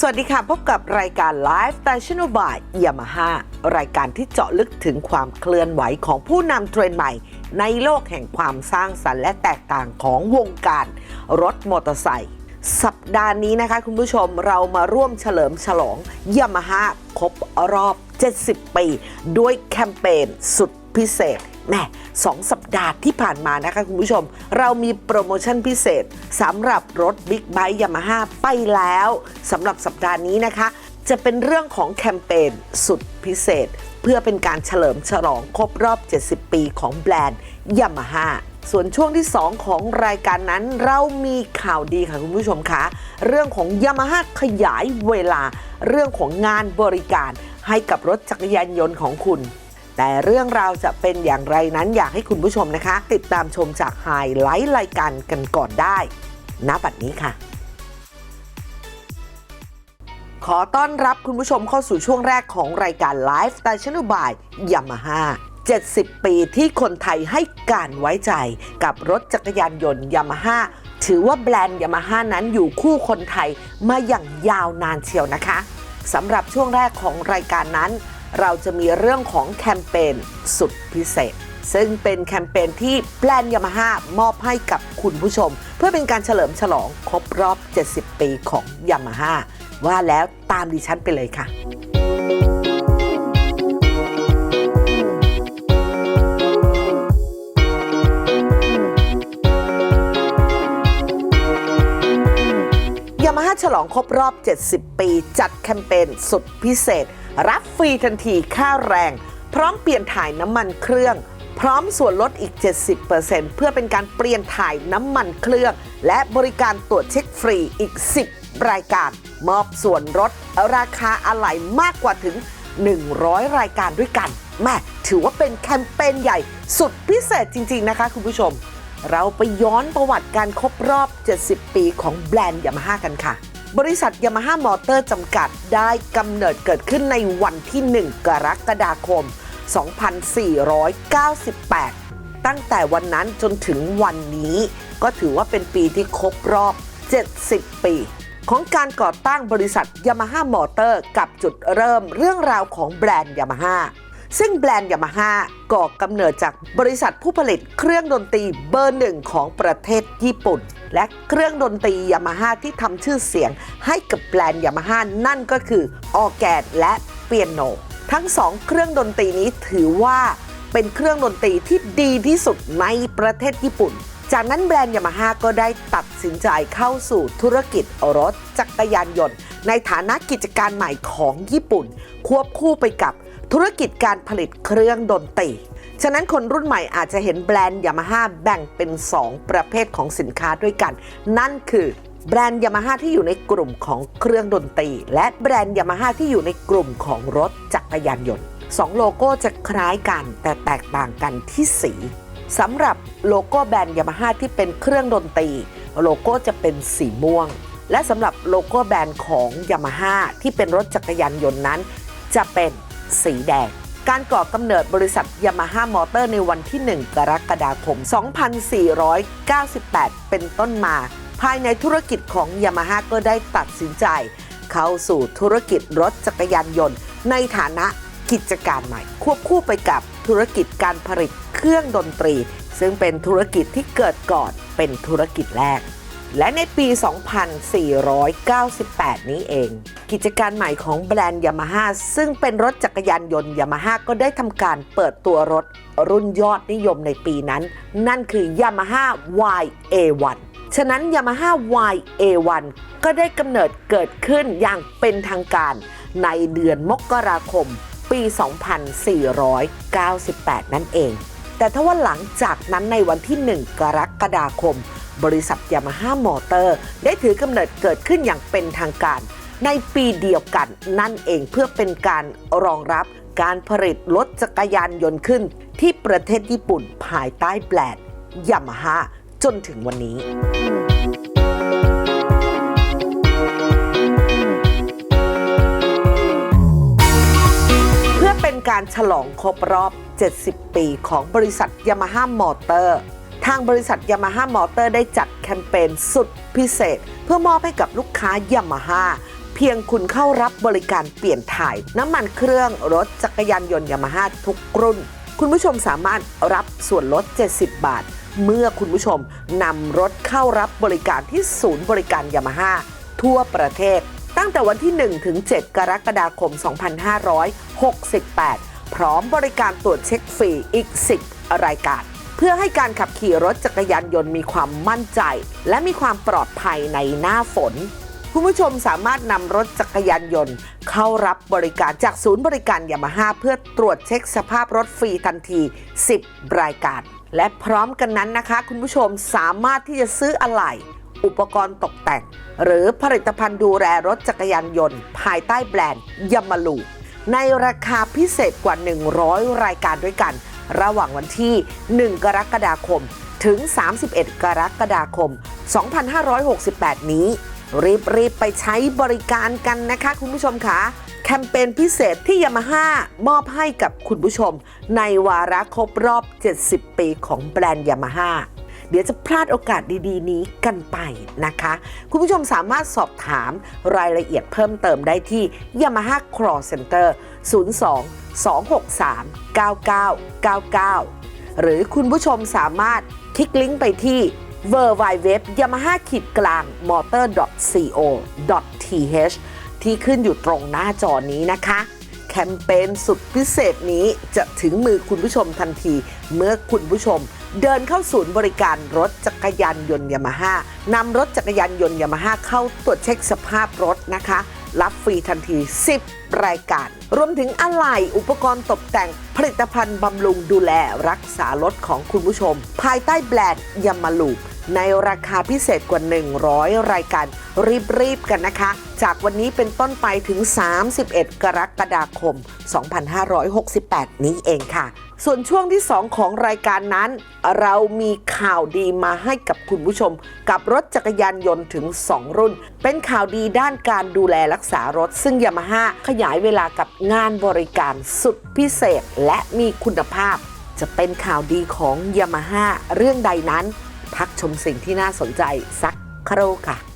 สวัสดีค่ะ พบกับรายการ Live Fashion by Yamaha รายการที่เจาะลึกถึงความเคลื่อนไหวของผู้นำเทรนด์ใหม่ ในโลกแห่งความสร้างสรรค์และแตกต่างของวงการ รถมอเตอร์ไซค์สัปดาห์นี้นะคะคุณผู้ชมเรามาร่วมเฉลิมฉลอง Yamaha ครบรอบ 70 ปี ด้วยแคมเปญสุดพิเศษ แน่สองสัปดาห์ที่ผ่านมานะคะคุณผู้ชม เรามีโปรโมชั่นพิเศษสำหรับรถบิ๊กไบค์ยามาฮ่าไปแล้วสำหรับสัปดาห์นี้นะคะ จะเป็นเรื่องของแคมเปญสุดพิเศษ เพื่อเป็นการเฉลิมฉลองครบรอบ 70 ปีของแบรนด์ยามาฮ่าส่วนช่วงที่ 2 ของรายการนั้นเรามีข่าวดีค่ะคุณผู้ชมคะเรื่องของยามาฮ่าขยายเวลา เรื่องของงานบริการให้กับรถจักรยานยนต์ของคุณ แต่เรื่องราวจะเป็นอย่างไรนั้นอยากให้คุณผู้ชมนะคะ ติดตามชมจากไฮไลท์รายการกันก่อนได้ณบัดนี้ค่ะ ขอต้อนรับคุณผู้ชมเข้าสู่ช่วงแรกของรายการ Live Station by Yamaha 70 ปีที่คนไทยให้การไว้ใจกับรถจักรยานยนต์ Yamaha ถือว่าแบรนด์ Yamaha นั้นอยู่คู่คนไทยมาอย่างยาวนานเชียวนะคะสำหรับช่วงแรกของรายการนั้น เราจะมีเรื่องของแคมเปญสุดพิเศษ ซึ่งเป็นแคมเปญที่แบรนด์ยามาฮ่ามอบให้กับคุณผู้ชม เพื่อเป็นการเฉลิมฉลองครบรอบ 70 ปีของยามาฮ่าว่าแล้วตามดิฉันไปเลยค่ะยามาฮ่าฉลองครบรอบ 70 ปี จัดแคมเปญสุดพิเศษ รับฟรีทันทีค่าแรง พร้อมเปลี่ยนถ่ายน้ำมันเครื่อง พร้อมส่วนลดอีก 70%เพื่อเป็นการเปลี่ยนถ่ายน้ำมันเครื่อง และบริการตรวจเช็คฟรีอีก 10 รายการ มอบส่วนลดราคาอะไหล่มากกว่าถึง 100 รายการด้วยกันแม่ถือว่าเป็นแคมเปญใหญ่สุดพิเศษจริง ๆ นะคะคุณผู้ชม เราไปย้อนประวัติการครบรอบ 70 ปีของแบรนด์ยามาฮ่ากันค่ะ บริษัทยามาฮ่ามอเตอร์จำกัดได้กำเนิดเกิดขึ้นในวันที่ 1 กรกฎาคม 2498 ตั้งแต่วันนั้นจนถึงวันนี้ ก็ถือว่าเป็นปีที่ครบรอบ 70 ปี ของการก่อตั้งบริษัทยามาฮ่ามอเตอร์กับจุดเริ่มเรื่องราวของแบรนด์ยามาฮ่า ซึ่งแบรนด์ยามาฮ่าก่อกำเนิดจากบริษัทผู้ผลิตเครื่องดนตรีเบอร์หนึ่งของประเทศญี่ปุ่น และเครื่องดนตรียามาฮ่าที่ทำชื่อเสียงให้กับแบรนด์ยามาฮ่านั่นก็คือออแกนและเปียโน ทั้งสองเครื่องดนตรีนี้ถือว่าเป็นเครื่องดนตรีที่ดีที่สุดในประเทศญี่ปุ่น จากนั้นแบรนด์ยามาฮ่าก็ได้ตัดสินใจเข้าสู่ธุรกิจรถจักรยานยนต์ ในฐานะกิจการใหม่ของญี่ปุ่น ควบคู่ไปกับธุรกิจการผลิตเครื่องดนตรี ฉะนั้นคนรุ่นใหม่อาจจะเห็นแบรนด์ยามาฮ่าแบ่งเป็น 2 ประเภทของสินค้าด้วยกัน นั่นคือแบรนด์ยามาฮ่าที่อยู่ในกลุ่มของเครื่องดนตรี และแบรนด์ยามาฮ่าที่อยู่ในกลุ่มของรถจักรยานยนต์สองโลโก้จะคล้ายกันแต่แตกต่างกันที่สี สำหรับโลโก้แบรนด์ยามาฮ่าที่เป็นเครื่องดนตรี โลโก้จะเป็นสีม่วง และสำหรับโลโก้แบรนด์ของยามาฮ่าที่เป็นรถจักรยานยนต์นั้น จะเป็นสีแดง การก่อกำเนิดบริษัทยามาฮ่ามอเตอร์ในวันที่ 1 กรกฎาคม 2498 เป็นต้นมา ภายในธุรกิจของยามาฮ่าก็ได้ตัดสินใจ เข้าสู่ธุรกิจรถจักรยานยนต์ ในฐานะกิจการใหม่ ควบคู่ไปกับธุรกิจการผลิต เครื่องดนตรี ซึ่งเป็นธุรกิจที่เกิดก่อนเป็นธุรกิจแรก และในปี 2498 นี้เอง กิจการใหม่ของแบรนด์ยามาฮ่าซึ่งเป็นรถจักรยานยนต์ยามาฮ่าก็ได้ทำการเปิดตัวรถรุ่นยอดนิยมในปีนั้น นั่นคือ Yamaha YA1 ฉะนั้น Yamaha YA1 ก็ได้กำเนิดเกิดขึ้นอย่างเป็นทางการในเดือนมกราคมปี 2498 นั่นเอง แต่ถ้าว่าหลังจากนั้นในวันที่ 1 กรกฎาคม บริษัทยามาฮ่ามอเตอร์ ได้ถือกำเนิดเกิดขึ้นอย่างเป็นทางการ ในปีเดียวกันนั่นเองเพื่อเป็นการรองรับการผลิตรถจักรยานยนต์ขึ้น ที่ประเทศญี่ปุ่นภายใต้แบรนด์ยามาฮ่าจนถึงวันนี้เพื่อเป็นการฉลองครบรอบ 70 ปีของบริษัทยามาฮ่ามอเตอร์ ทางบริษัทยามาฮ่ามอเตอร์ได้จัดแคมเปญสุดพิเศษ เพื่อมอบให้กับลูกค้ายามาฮ่าเพียงคุณเข้ารับบริการเปลี่ยนถ่าย น้ำมันเครื่องรถจักรยานยนต์ยามาฮ่าทุกรุ่น คุณผู้ชมสามารถรับส่วนลด 70 บาท เมื่อคุณผู้ชมนำรถเข้ารับบริการที่ศูนย์บริการยามาฮ่าทั่วประเทศ ตั้งแต่วันที่ 1 ถึง 7 กรกฎาคม 2568 พร้อมบริการตรวจเช็คฟรีอีก 10 รายการ เพื่อให้การขับขี่รถจักรยานยนต์มีความมั่นใจ และมีความปลอดภัยในหน้าฝน คุณผู้ชมสามารถนำรถจักรยานยนต์ เข้ารับบริการจากศูนย์บริการยามาฮ่าเพื่อตรวจเช็คสภาพรถฟรีทันที 10 รายการ และพร้อมกันนั้นนะคะ คุณผู้ชมสามารถที่จะซื้ออะไหล่อุปกรณ์ตกแต่ง หรือผลิตภัณฑ์ดูแลรถจักรยานยนต์ ภายใต้แบรนด์ยามาลู ในราคาพิเศษกว่า 100 รายการด้วยกัน ระหว่างวันที่ 1 กรกฎาคม ถึง 31 กรกฎาคม 2568 นี้รีบรีบ ๆ ไปใช้บริการกันนะคะ คุณผู้ชมคะแคมเปญพิเศษที่ยามาฮ่ามอบให้กับคุณผู้ชม ในวาระครบรอบ 70 ปีของแบรนด์ยามาฮ่า เดี๋ยวจะพลาดโอกาสดีๆ นี้กันไปนะคะ คุณผู้ชมสามารถสอบถามรายละเอียดเพิ่มเติมได้ที่ Yamaha Call Center 02 263 9999 หรือคุณผู้ชมสามารถคลิกลิงก์ไปที่ w w w yamaha ขีดกลาง motor co th ที่ขึ้นอยู่ตรงหน้าจอนี้นะคะ แคมเปญสุดพิเศษนี้จะถึงมือคุณผู้ชมทันที เมื่อคุณผู้ชม เดินเข้าศูนย์บริการรถจักรยานยนต์ยามาฮ่านำรถจักรยานยนต์ยามาฮ่าเข้าตรวจเช็คสภาพรถนะคะ รับฟรีทันที 10 รายการ รวมถึงอะไหล่อุปกรณ์ตกแต่งผลิตภัณฑ์บำรุงดูแลรักษารถของคุณผู้ชม ภายใต้แบรนด์ยามาลู ในราคาพิเศษกว่า 100 รายการรีบๆกันนะคะ จากวันนี้เป็นต้นไปถึง 31 กรกฎาคม 2568 นี้เองค่ะ ส่วนช่วงที่ 2 ของรายการนั้น เรามีข่าวดีมาให้กับคุณผู้ชม กับรถจักรยานยนต์ถึง 2 รุ่น เป็นข่าวดีด้านการดูแลรักษารถ ซึ่งยามาฮ่าขยายเวลากับงานบริการสุดพิเศษและมีคุณภาพ จะเป็นข่าวดีของยามาฮ่าเรื่องใดนั้น พักชมสิ่งที่น่าสนใจสักครู่ค่ะ